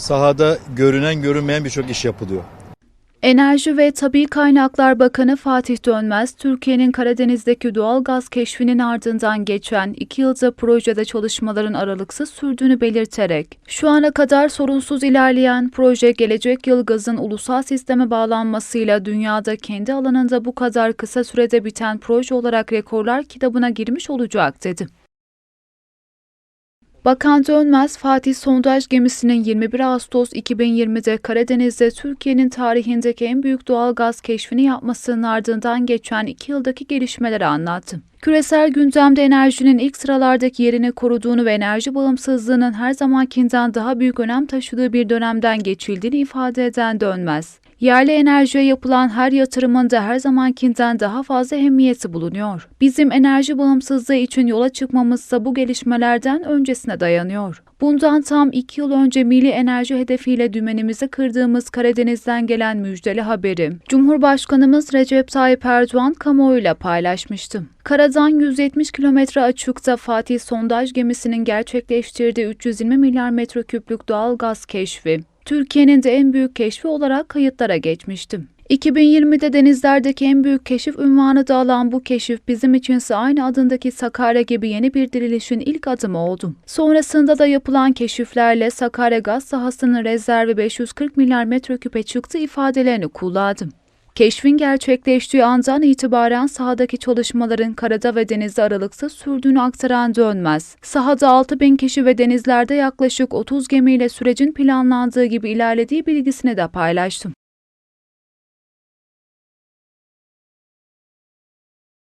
Sahada görünen görünmeyen birçok iş yapılıyor. Enerji ve Tabi Kaynaklar Bakanı Fatih Dönmez, Türkiye'nin Karadeniz'deki doğal gaz keşfinin ardından geçen iki yılda projede çalışmaların aralıksız sürdüğünü belirterek, şu ana kadar sorunsuz ilerleyen proje gelecek yıl gazın ulusal sisteme bağlanmasıyla dünyada kendi alanında bu kadar kısa sürede biten proje olarak rekorlar kitabına girmiş olacak dedi. Bakan Dönmez, Fatih sondaj gemisinin 21 Ağustos 2020'de Karadeniz'de Türkiye'nin tarihindeki en büyük doğal gaz keşfini yapmasının ardından geçen iki yıldaki gelişmeleri anlattı. Küresel gündemde enerjinin ilk sıralardaki yerini koruduğunu ve enerji bağımsızlığının her zamankinden daha büyük önem taşıdığı bir dönemden geçildiğini ifade eden Dönmez. Yerli enerjiye yapılan her yatırımın da her zamankinden daha fazla ehemmiyeti bulunuyor. Bizim enerji bağımsızlığı için yola çıkmamızsa bu gelişmelerden öncesine dayanıyor. Bundan tam iki yıl önce milli enerji hedefiyle dümenimizi kırdığımız Karadeniz'den gelen müjdeli haberi Cumhurbaşkanımız Recep Tayyip Erdoğan kamuoyuyla paylaşmıştı. Karadan 170 kilometre açıkta Fatih sondaj gemisinin gerçekleştirdiği 320 milyar metreküplük doğal gaz keşfi, Türkiye'nin de en büyük keşfi olarak kayıtlara geçmişti. 2020'de denizlerdeki en büyük keşif ünvanı da alan bu keşif bizim içinse aynı adındaki Sakarya gibi yeni bir dirilişin ilk adımı oldu. Sonrasında da yapılan keşiflerle Sakarya gaz sahasının rezervi 540 milyar metreküpe çıktı ifadelerini kullandı. Keşfin gerçekleştiği andan itibaren sahadaki çalışmaların karada ve denizde aralıksız sürdüğünü aktaran Dönmez. Sahada 6 bin kişi ve denizlerde yaklaşık 30 gemiyle sürecin planlandığı gibi ilerlediği bilgisini de paylaştı.